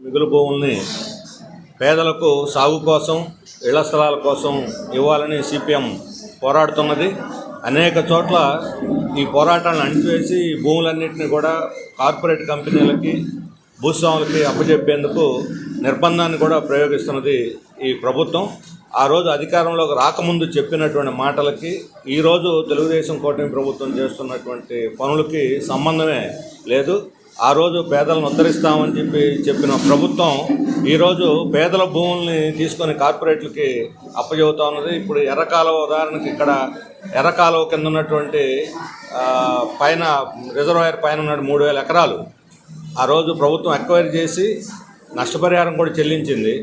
మిగులు భూముల్ని పేదలకు సాగు కోసం ఇళ్ళ స్థలాల కోసం ఇవ్వాలని సిపిఎం పోరాడుతున్నది. అనేక చోట్ల ఈ పోరాటాలను అణిచివేసి ఈ భూములన్నింటినీ కూడా కార్పొరేట్ కంపెనీలకి భూస్వాములకి అప్పచెప్పేందుకు నిర్బంధాన్ని కూడా ప్రయోగిస్తున్నది ఈ ప్రభుత్వం. ఆ రోజు అధికారంలోకి రాకముందు చెప్పినటువంటి మాటలకి ఈరోజు తెలుగుదేశం కూటమి ప్రభుత్వం చేస్తున్నటువంటి పనులకి సంబంధమే లేదు. ఆ రోజు పేదలను ఉద్ధరిస్తామని చెప్పి చెప్పిన ప్రభుత్వం ఈరోజు పేదల భూముల్ని తీసుకొని కార్పొరేట్లకి అప్పచెబుతా ఉన్నది. ఇప్పుడు ఎర్రకాలువ ఉదాహరణకి ఇక్కడ ఎర్రకాలువ కింద ఉన్నటువంటి పైన రిజర్వాయర్ పైన ఉన్న మూడు వేల ఎకరాలు. ఆ రోజు ప్రభుత్వం ఎక్వైర్ చేసి నష్టపరిహారం కూడా చెల్లించింది.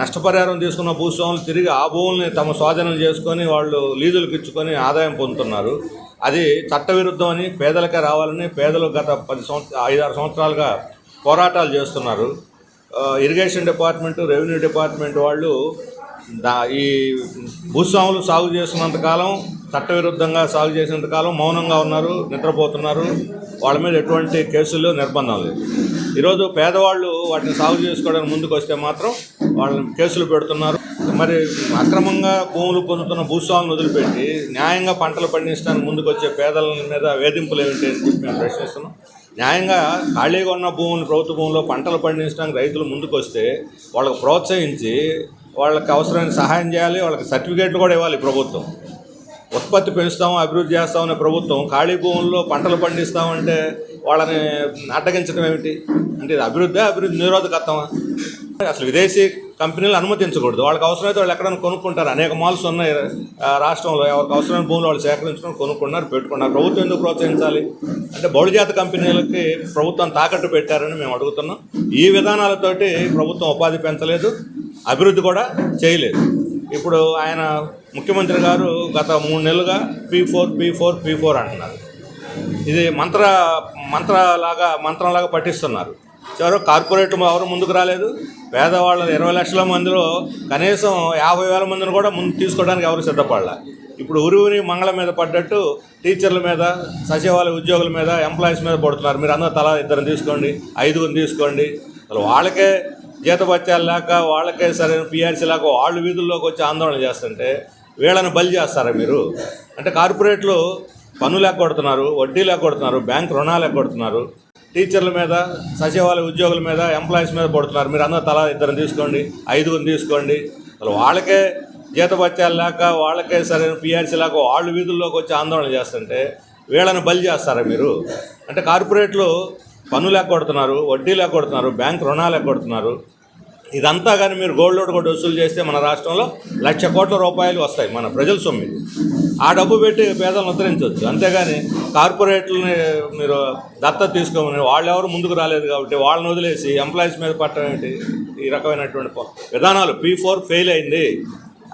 నష్టపరిహారం తీసుకున్న భూస్వాములు తిరిగి ఆ భూముల్ని తమ స్వాధీనం చేసుకొని వాళ్ళు లీజులకు ఇచ్చుకొని ఆదాయం పొందుతున్నారు. అది చట్టవిరుద్ధం అని పేదలకే రావాలని పేదలు గత పది సంవత్సర ఐదారు సంవత్సరాలుగా పోరాటాలు చేస్తున్నారు. ఇరిగేషన్ డిపార్ట్మెంటు రెవెన్యూ డిపార్ట్మెంట్ వాళ్ళు దా ఈ భూస్వాములు సాగు చేస్తున్నంత కాలం చట్టవిరుద్ధంగా సాగు చేసినంత కాలం మౌనంగా ఉన్నారు నిద్రపోతున్నారు. వాళ్ళ మీద ఎటువంటి కేసులు నిర్బంధం లేదు ఈరోజు పేదవాళ్ళు వాటిని సాగు చేసుకోవడానికి ముందుకు వస్తే మాత్రం వాళ్ళని కేసులు పెడుతున్నారు. మరి అక్రమంగా భూములు పొందుతున్న భూస్వాములను వదిలిపెట్టి న్యాయంగా పంటలు పండించడానికి ముందుకు వచ్చే పేదల మీద వేధింపులు ఏమిటి అని చెప్పి మేము ప్రశ్నిస్తున్నాం. న్యాయంగా ఖాళీగా ఉన్న భూములు ప్రభుత్వ భూముల్లో పంటలు పండించడానికి రైతులు ముందుకు వస్తే వాళ్ళకు ప్రోత్సహించి వాళ్ళకి అవసరమైన సహాయం చేయాలి వాళ్ళకి సర్టిఫికేట్లు కూడా ఇవ్వాలి ప్రభుత్వం. ఉత్పత్తి పెంచుతాం అభివృద్ధి చేస్తామనే ప్రభుత్వం ఖాళీ భూముల్లో పంటలు పండిస్తామంటే వాళ్ళని అడ్డగించడం ఏమిటి? అంటే ఇది అభివృద్ధి అభివృద్ధి నిరోధకత్వమా? అసలు విదేశీ కంపెనీలు అనుమతించకూడదు. వాళ్ళకి అవసరమైతే వాళ్ళు ఎక్కడైనా కొనుక్కుంటారు. అనేక మాల్స్ ఉన్నాయి రాష్ట్రంలో. ఎవరికి అవసరమైన భూములు వాళ్ళు సేకరించుకొని కొనుక్కున్నారు పెట్టుకున్నారు. ప్రభుత్వం ఎందుకు ప్రోత్సహించాలి? అంటే బహుళజాత కంపెనీలకి ప్రభుత్వం తాకట్టు పెట్టారని మేము అడుగుతున్నాం. ఈ విధానాలతోటి ప్రభుత్వం ఉపాధి పెంచలేదు అభివృద్ధి కూడా చేయలేదు. ఇప్పుడు ఆయన ముఖ్యమంత్రి గారు గత మూడు నెలలుగా P four P four P four అంటున్నారు. ఇది మంత్ర మంత్రలాగా మంత్రంలాగా పఠిస్తున్నారు. చివరి కార్పొరేట్ ఎవరు ముందుకు రాలేదు. పేదవాళ్ళ ఇరవై లక్షల మందిలో కనీసం యాభై వేల మందిని కూడా ముందు తీసుకోవడానికి ఎవరు సిద్ధపడాల. ఇప్పుడు ఉరువుని ఉరి మంగళం మీద పడ్డట్టు టీచర్ల మీద సచివాలయ ఉద్యోగుల మీద ఎంప్లాయీస్ మీద పడుతున్నారు. మీరు అందరూ తలా ఇద్దరిని తీసుకోండి ఐదుగురిని తీసుకోండి. అసలు వాళ్ళకే జీతభత్యాలు లేక వాళ్ళకే సరైన పిఆర్సీ లేక వాళ్ళు వీధుల్లోకి వచ్చి ఆందోళన చేస్తుంటే వీళ్ళని బలి చేస్తారా మీరు? అంటే కార్పొరేట్లు పన్నులు ఎగ్గొడుతున్నారు వడ్డీలు ఎగ్గొడుతున్నారు బ్యాంక్ రుణాలు ఎగ్గొడుతున్నారు టీచర్ల మీద సచివాలయ ఉద్యోగుల మీద ఎంప్లాయీస్ మీద పడుతున్నారు. మీరు అందరూ తలా ఇద్దరిని తీసుకోండి ఐదుగురిని తీసుకోండి. అసలు వాళ్ళకే జీతభత్యాలు లేక వాళ్ళకే సరైన పిఆర్సీ లేక వాళ్ళు వీధుల్లోకి వచ్చి ఆందోళన చేస్తుంటే వీళ్ళని బలి చేస్తారా మీరు? అంటే కార్పొరేట్లు పన్నులు కొడుతున్నారు వడ్డీలు కొడుతున్నారు బ్యాంక్ రుణాలు కొడుతున్నారు. ఇదంతా కానీ మీరు గోల్డ్ లోడ్ కూడా వసూలు చేస్తే మన రాష్ట్రంలో లక్ష కోట్ల రూపాయలు వస్తాయి మన ప్రజల సొమ్ము ఆ డబ్బు పెట్టి పేదలను ఉద్ధరించవచ్చు. అంతేగాని కార్పొరేట్లని మీరు దత్త తీసుకోమని వాళ్ళు ఎవరు ముందుకు రాలేదు కాబట్టి వాళ్ళని వదిలేసి ఎంప్లాయీస్ మీద పట్టడం ఏంటి? ఈ రకమైనటువంటి విధానాలు పీ ఫోర్ ఫెయిల్ అయింది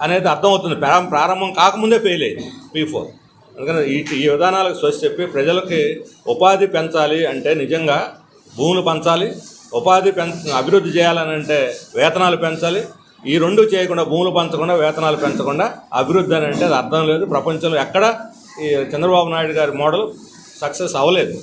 అనేది అర్థమవుతుంది. ప్రారంభం కాకముందే ఫెయిల్ అయింది పీ ఫోర్ అందుకని ఈ ఈ విధానాలకు స్వచ్ఛ చెప్పి ప్రజలకి ఉపాధి పెంచాలి అంటే నిజంగా భూములు పంచాలి ఉపాధి పెంచ అభివృద్ధి చేయాలని అంటే వేతనాలు పెంచాలి. ఈ రెండు చేయకుండా భూములు పంచకుండా వేతనాలు పెంచకుండా అభివృద్ధి అని అంటే అది అర్థం లేదు. ప్రపంచంలో ఎక్కడ ఈ చంద్రబాబు నాయుడు గారి మోడల్ సక్సెస్ అవ్వలేదు.